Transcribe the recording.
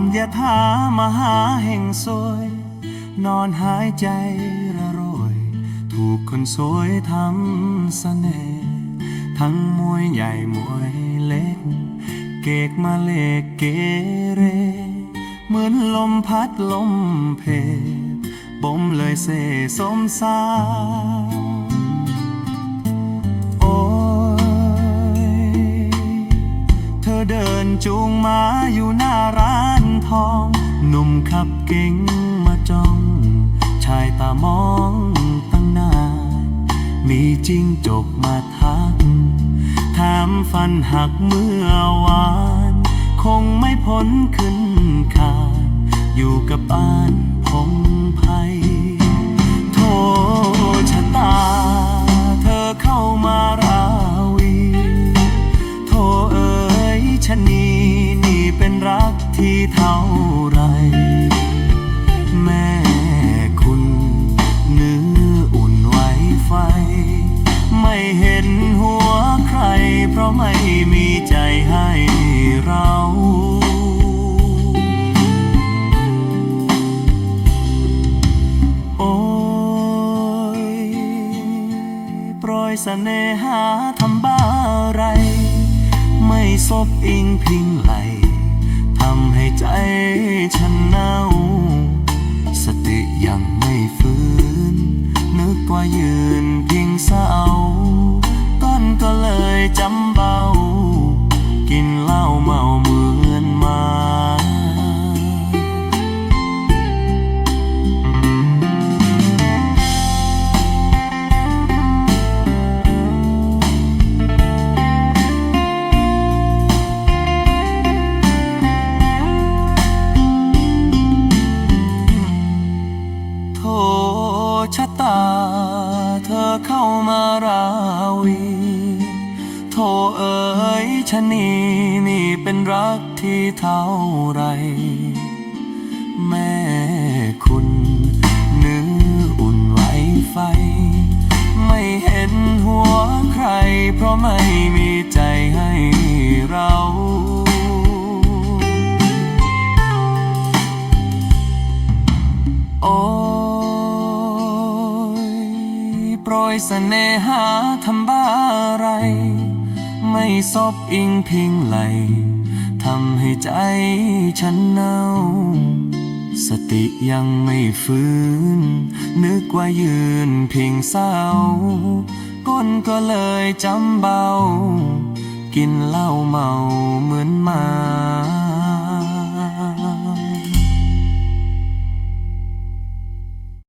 ามหาแห่งสวย นอนหายใจระโรย ถูกคนสวยทำเสน่ห์ทั้งมวยใหญ่มวยเล็ก เกกมาเลกเกเร เหมือนลมพัดลมเพบ่มเลยเสสมสาโอ้ย เธอเดินจูงมาอยู่น้าร้าน ทองหนุ่มขับเก่งมาจ้อง ชายตามองตั้งนานมีจริงจกมาทัก ถามฟันหักเมื่อวาน คงไม่พ้นขึ้นคาอยู่กับบ้านพงไพโท เท่าไร แม่คุณเนื้ออุ่นไหวไฟ ไม่เห็นหัวใคร เพราะไม่มีใจให้เราโอ้ยโปรยเสน่หาทำบ้าไร ไม่ซบอิงพิงไหลำให้ใจฉันเน่า สติยังไม่ฟื้น นึกว่ายืนพิงเสาต้นก็เลยจำ ชะตา เธอเข้ามาราวี โทเอ๋ยชะนีนี่เป็นรักที่เท่าไร แม่คุณเนื้ออุ่นไหวไฟ ไม่เห็นหัวใครเพราะไม่มี โปรยเสน่หาทำบ้าอะไร ไม่ซบอิงพิงไหลทำให้ใจฉันเน่า สติยังไม่ฟื้น นึกว่ายืนพิงเศร้า ก้นก็เลยจำเบา กินเหล้าเมาเหมือนมา